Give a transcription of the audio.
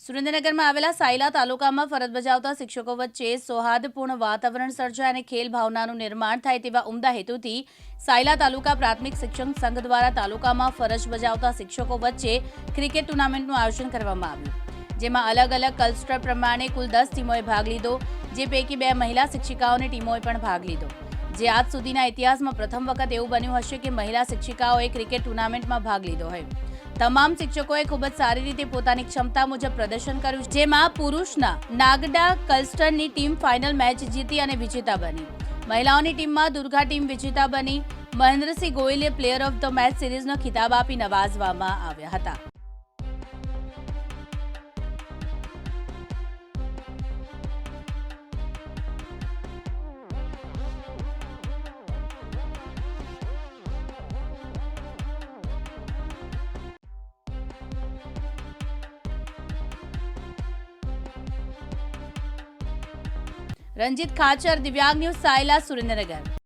સુરેન્દ્રનગરમાં આવેલા સાયલા તાલુકામાં ફરજ બજાવતા શિક્ષકો વચ્ચે સૌહાર્દપૂર્ણ વાતાવરણ સર્જાય અને ખેલ ભાવનાનું નિર્માણ થાય તેવા ઉમદા હેતુથી સાયલા તાલુકા પ્રાથમિક શિક્ષણ સંઘ દ્વારા તાલુકામાં ફરજ બજાવતા શિક્ષકો વચ્ચે ક્રિકેટ ટુર્નામેન્ટનું આયોજન કરવામાં આવ્યું, જેમાં અલગ અલગ કલ્સ્ટર પ્રમાણે કુલ દસ ટીમોએ ભાગ લીધો, જે પૈકી બે મહિલા શિક્ષિકાઓની ટીમોએ પણ ભાગ લીધો. જે આજ સુધીના ઇતિહાસમાં પ્રથમ વખત એવું બન્યું હશે કે મહિલા શિક્ષિકાઓએ ક્રિકેટ ટુર્નામેન્ટમાં ભાગ લીધો હોય. તમામ શિક્ષકોએ ખૂબ જ સારી રીતે પોતાની ક્ષમતા મુજબ પ્રદર્શન કર્યું જેમાં પુરુષના નાગડા કલ્સ્ટરની ટીમ ફાઇનલ મેચ જીતી અને વિજેતા બની. મહિલાઓની ટીમમાં દુર્ગા ટીમ વિજેતા બની. મહેન્દ્રસિંહ ગોયલે પ્લેયર ઓફ ધ મેચ સિરીઝનો ખિતાબ આપી નવાજવામાં આવ્યા હતા. રંજીત ખાચર દિવ્યાંગ ન્યૂઝ સાયલા સુરેન્દ્રનગર